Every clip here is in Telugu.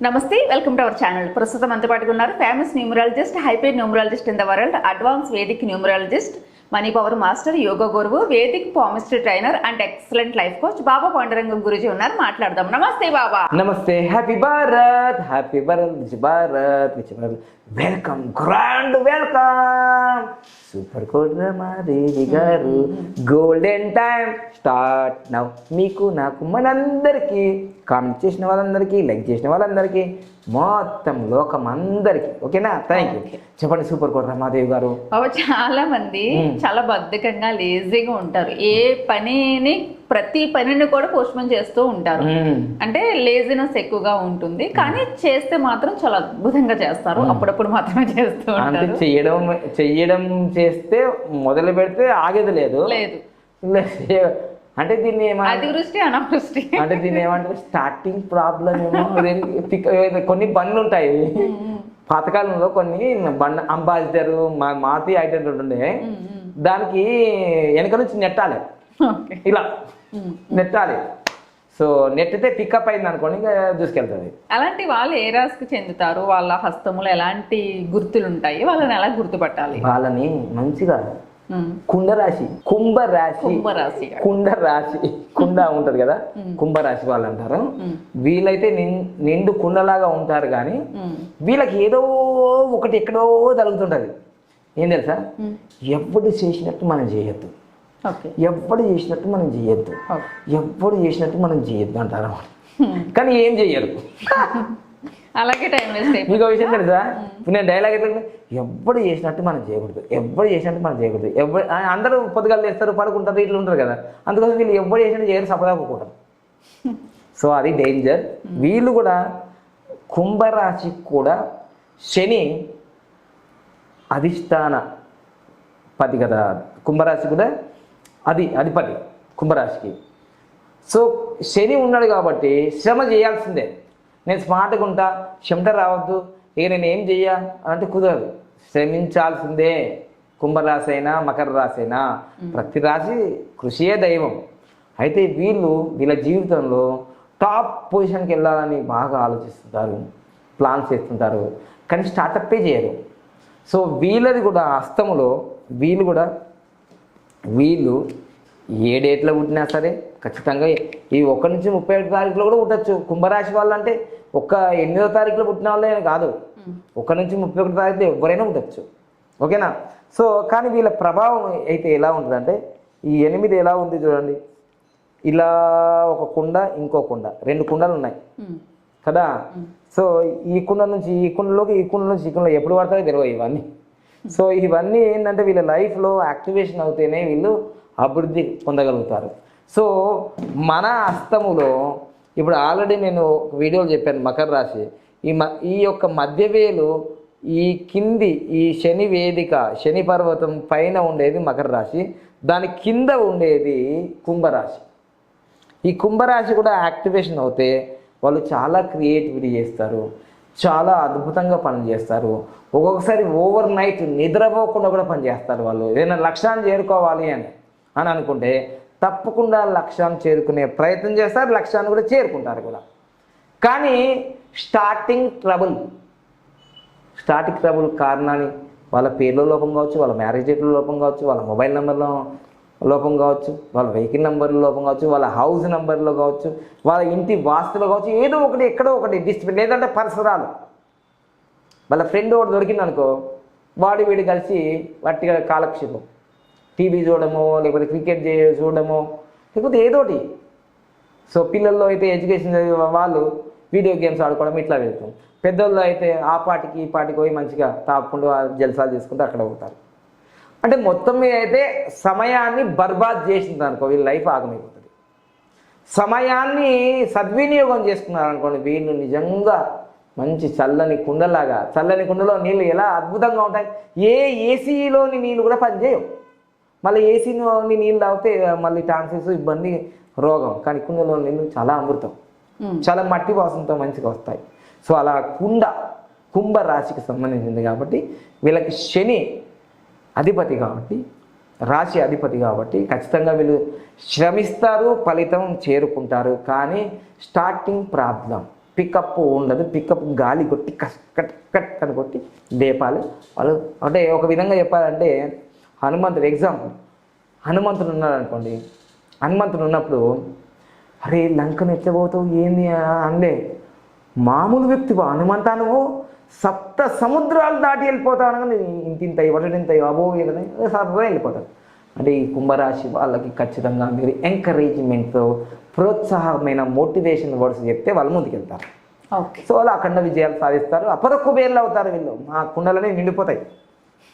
నమస్తే వెల్కమ్ టు అవర్ ఛానల్. ప్రస్తుతం అంత పాటుగా ఉన్నారు famous numerologist hyped numerologist in the world advance Vedic numerologist money power master yoga గురువు Vedic palmistry trainer and excellent life coach Baba Pandarangam Guruji ఉన్నారు. మాట్లాడదాం. Namaste Baba. Namaste. Happy Bharat happy Bharat which Bharat which Bharat welcome grand welcome super Kodramadevi garu golden time start now మీకు నాకు మనందరికీ కామెంట్ చేసిన వాళ్ళందరికీ లైక్ చేసిన వాళ్ళందరికీ మొత్తం లోకం అందరికీ. ఓకేనా థ్యాంక్ యూ చెప్పండి సూపర్ కోడ్రమాదేవి గారు బాబా చాలా మంది చాలా బద్ధకంగా లేజీగా ఉంటారు. ఏ పనిని ప్రతి పనిని కూడా పోస్ట్పోన్ చేస్తూ ఉంటారు. అంటే లేజినెస్ ఎక్కువగా ఉంటుంది. కానీ చేస్తే మాత్రం చాలా అద్భుతంగా చేస్తారు. అప్పుడప్పుడు మాత్రమే చేస్తూ ఉంటారు. చెయ్యడం చెయ్యడం చేస్తే మొదలు పెడితే ఆగేది లేదు. లేదు. అంటే దీన్ని అతివృష్టి అనావృష్టి. అంటే దీన్ని ఏమంటారు? స్టార్టింగ్ ప్రాబ్లం ఏమో కొన్ని బండ్లు ఉంటాయి. పాతకాలంలో కొన్ని బండ్ అంబాసిడర్ మా మాతి ఐటెం ఉండే దానికి వెనక నుంచి నెట్టాలి. ఇలా. నెట్టాలి. సో నెట్టితే పికప్ అయింది అనుకోండి ఇంకా దూసుకెళ్తుంది. అలాంటి వాళ్ళు ఏ రాశికి చెందుతారు? వాళ్ళ హస్తములు ఎలాంటి గుర్తులు ఉంటాయి? వాళ్ళని ఎలా గుర్తుపట్టాలి? వాళ్ళని మంచిగా. కుండరాశి కుంభరాశి కుంభరాశి కుండ రాశి కుండ ఉంటది కదా? కుంభరాశి వాళ్ళు అంటారు. వీళ్ళైతే నిండు కుండలాగా ఉంటారు కానీ. వీళ్ళకి ఏదో ఒకటి ఎక్కడో తగులుతుంటది ఏం తెలుసా? ఎప్పుడు చేసినట్టు మనం చేయొద్దు. ఓకే. ఎప్పుడు చేసినట్టు మనం చేయొద్దు. ఎప్పుడు చేసినట్టు మనం చేయొద్దు అంటారు. కానీ ఏం చెయ్యరు అలాగే టైం వేస్ట్ మీకు విషయం తెలుసా? ఇప్పుడు నేను డైలాగ్ ఎట్లా ఎప్పుడు చేసినట్టు మనం చేయకూడదు. ఎప్పుడు చేసినట్టు మనం చేయకూడదు. ఎవరు అందరూ పొద్దుగాలు లేస్తారు పడుకుంటారు ఇట్లా ఉంటారు కదా. అందుకోసం వీళ్ళు ఎప్పుడు చేసినట్టు చేయరు సపదాకోకూడదు సో అది డేంజర్ వీళ్ళు కూడా కుంభరాశికి కూడా శని అధిష్టాన పది కదా? కుంభరాశి కూడా అది అధిపతి కుంభరాశికి. సో శని ఉన్నాడు కాబట్టి శ్రమ చేయాల్సిందే. నేను స్మార్ట్గా ఉంటా చెమట రావద్దు ఇక నేను ఏం చెయ్యా అంటే కుదరదు. శ్రమించాల్సిందే కుంభరాశి అయినా మకర రాశి అయినా. ప్రతి రాశి కృషియే దైవం. అయితే వీళ్ళు వీళ్ళ జీవితంలో టాప్ పొజిషన్కి వెళ్ళాలని బాగా ఆలోచిస్తుంటారు ప్లాన్స్ చేస్తుంటారు. కానీ స్టార్టప్పే చేయరు. సో వీళ్ళది కూడా హస్తములో వీళ్ళు కూడా వీళ్ళు ఏ డేట్లో పుట్టినా సరే ఖచ్చితంగా ఈ ఒకటి నుంచి ముప్పై ఒకటి తారీఖులో కూడా పుట్టచ్చు. కుంభరాశి వాళ్ళు అంటే ఒక్క ఎనిమిదో తారీఖులో పుట్టిన వాళ్ళే కాదు. ఒక నుంచి ముప్పై ఒకటి తారీఖులో ఎవరైనా ఉండొచ్చు ఓకేనా? సో కానీ వీళ్ళ ప్రభావం అయితే ఎలా ఉంటుందంటే ఈ ఎనిమిది ఎలా ఉంది చూడండి. ఇలా ఒక కుండ ఇంకో కుండ. రెండు కుండలు ఉన్నాయి. కదా? సో ఈ కుండ నుంచి ఈ కుండలోకి ఈ కుండ నుంచి ఈ కుండలో ఎప్పుడు పడతాయో తెలియదు ఇవన్నీ. సో ఇవన్నీ ఏంటంటే వీళ్ళ లైఫ్లో యాక్టివేషన్ అవుతేనే వీళ్ళు అభివృద్ధి పొందగలుగుతారు. సో మన హస్తములో ఇప్పుడు ఆల్రెడీ నేను వీడియోలో చెప్పాను మకర రాశి. ఈ మ ఈ యొక్క మధ్యవేలు ఈ కింది ఈ శని వేదిక శని పర్వతం పైన ఉండేది మకర రాశి. దాని కింద ఉండేది కుంభరాశి. ఈ కుంభరాశి కూడా యాక్టివేషన్ అవుతే వాళ్ళు చాలా క్రియేటివిటీ చేస్తారు చాలా అద్భుతంగా పనిచేస్తారు చేస్తారు. ఒక్కొక్కసారి ఓవర్ నైట్ నిద్రపోకుండా కూడా పని చేస్తారు వాళ్ళు. ఏదైనా లక్ష్యాన్ని చేరుకోవాలి అని అని అనుకుంటే తప్పకుండా లక్ష్యాన్ని చేరుకునే ప్రయత్నం చేస్తారు లక్ష్యాన్ని కూడా చేరుకుంటారు కూడా. కానీ స్టార్టింగ్ ట్రబుల్ స్టార్టింగ్ ట్రబుల్ కారణాన్ని వాళ్ళ పేర్లో లోపం కావచ్చు వాళ్ళ మ్యారేజ్ డేట్లో లోపం కావచ్చు వాళ్ళ మొబైల్ నెంబర్లో లోపం కావచ్చు వాళ్ళ వెహికల్ నెంబర్లో లోపం కావచ్చు వాళ్ళ హౌస్ నెంబర్లో కావచ్చు వాళ్ళ ఇంటి వాస్తులో కావచ్చు ఏదో ఒకటి ఎక్కడో ఒకటి డిస్ట్రిబ్యూట్ లేదంటే పరిసరాలు. వాళ్ళ ఫ్రెండ్ ఒకటి దొరికింది అనుకో వాడు వీడు కలిసి వట్టిగా కాలక్షేపం. టీవీ చూడడమో లేకపోతే క్రికెట్ చూడడమో లేకపోతే ఏదోటి సో పిల్లల్లో అయితే ఎడ్యుకేషన్ వాళ్ళు వీడియో గేమ్స్ ఆడుకోవడం ఇట్లా వెళ్తాం. పెద్దోళ్ళు అయితే ఆ పాటికి ఈ పాటికి పోయి మంచిగా తాపుకుంటూ జలసాలు జల్సాలు చేసుకుంటూ అక్కడ పోతారు. అంటే మొత్తం మీద అయితే సమయాన్ని బర్బాద్ చేసింది అనుకో వీళ్ళ లైఫ్ ఆగమైపోతుంది. సమయాన్ని సద్వినియోగం చేసుకున్నారు అనుకోండి వీళ్ళు నిజంగా మంచి చల్లని కుండలాగా చల్లని కుండలో నీళ్ళు ఎలా అద్భుతంగా ఉంటాయి? ఏ ఏసీలోని నీళ్ళు కూడా పనిచేయవు మళ్ళీ ఏసీలోని నీళ్ళు తాగితే మళ్ళీ టాన్సెస్ ఇబ్బంది రోగం. కానీ కుండలో నీళ్ళు చాలా అమృతం. చాలా మట్టి వాసనతో మంచిగా వస్తాయి. సో అలా కుండ కుంభ రాశికి సంబంధించింది కాబట్టి వీళ్ళకి శని అధిపతి కాబట్టి రాశి అధిపతి కాబట్టి ఖచ్చితంగా వీళ్ళు శ్రమిస్తారు ఫలితం చేరుకుంటారు. కానీ స్టార్టింగ్ ప్రాబ్లం పికప్ ఉండదు. పికప్ గాలి కొట్టి కట్ కట్ కట్ అని కొట్టి లేపాలి. వాళ్ళు అంటే ఒక విధంగా చెప్పాలంటే హనుమంతుడు ఎగ్జాంపుల్ హనుమంతుడు ఉన్నాడు అనుకోండి హనుమంతుడు ఉన్నప్పుడు అరే లంకను ఎట్లా పోతావు? ఏంది? అనలే మామూలు వ్యక్తి హనుమంతా నువ్వు? సప్త సముద్రాలు దాటి వెళ్ళిపోతావు అనగానే ఇంత ఇంత ఇవ్వడం ఇంత అబో ఇదని సర్వే వెళ్ళిపోతారు. అంటే ఈ కుంభరాశి వాళ్ళకి ఖచ్చితంగా మీరు ఎంకరేజ్మెంట్తో ప్రోత్సాహమైన మోటివేషన్ వర్డ్స్ చెప్తే వాళ్ళు ముందుకెళ్తారు. ఓకే. సో వాళ్ళు అఖండ విజయాలు సాధిస్తారు. అపర కుబేర్లు అవుతారు వీళ్ళు. మా కుండలనే నిండిపోతాయి.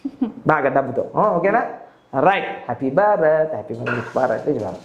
బాగా డబ్బుతో. ఓకేనా? Right happy Bharat happy Bharat Bharat Bharat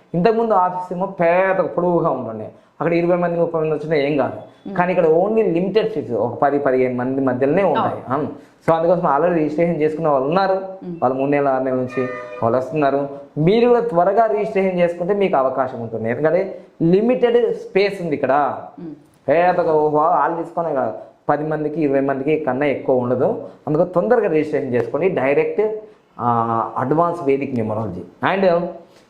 ఇంతకుముందు ఆఫీస్ ఏమో పేద పొడవుగా ఉంటుండే. అక్కడ ఇరవై మంది ముప్పై మంది వచ్చినా ఏం కాదు. కానీ ఇక్కడ ఓన్లీ లిమిటెడ్ సీట్స్ ఒక పది పదిహేను మంది మధ్యలోనే ఉంటాయి. సో అందుకోసం ఆల్రెడీ రిజిస్ట్రేషన్ చేసుకున్న వాళ్ళు ఉన్నారు. వాళ్ళు మూడు నెలల ఆరు నెలల నుంచి వాళ్ళు వస్తున్నారు. మీరు కూడా త్వరగా రిజిస్ట్రేషన్ చేసుకుంటే మీకు అవకాశం ఉంటుంది. ఎందుకంటే లిమిటెడ్ స్పేస్ ఉంది ఇక్కడ. పేదగా వాళ్ళు తీసుకొని కాదు. పది మందికి ఇరవై మందికి కన్నా ఎక్కువ ఉండదు. అందుకు తొందరగా రిజిస్ట్రేషన్ చేసుకోండి. Direct advance Vedic numerology and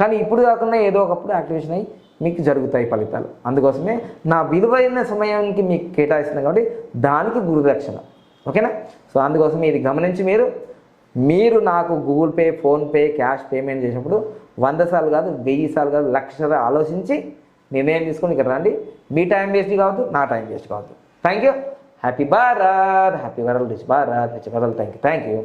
కానీ ఇప్పుడు కాకుండా ఏదో ఒకప్పుడు యాక్టివేషన్ అయ్యి మీకు జరుగుతాయి ఫలితాలు. అందుకోసమే నా విలువైన సమయానికి మీకు కేటాయిస్తున్నాను కాబట్టి దానికి గురుదక్షిణ. ఓకేనా? సో అందుకోసం ఇది గమనించి మీరు మీరు నాకు Google pay PhonePe cash payment చేసినప్పుడు వంద సార్లు కాదు వెయ్యి సార్లు కాదు లక్ష ఆలోచించి నిర్ణయం తీసుకొని ఇక్కడ రండి. మీ టైం వేస్ట్ కావద్దు నా టైం వేస్ట్ కావద్దు. Thank you happy Bharat. Happy world. Rich Bharat. Rich world thank you thank you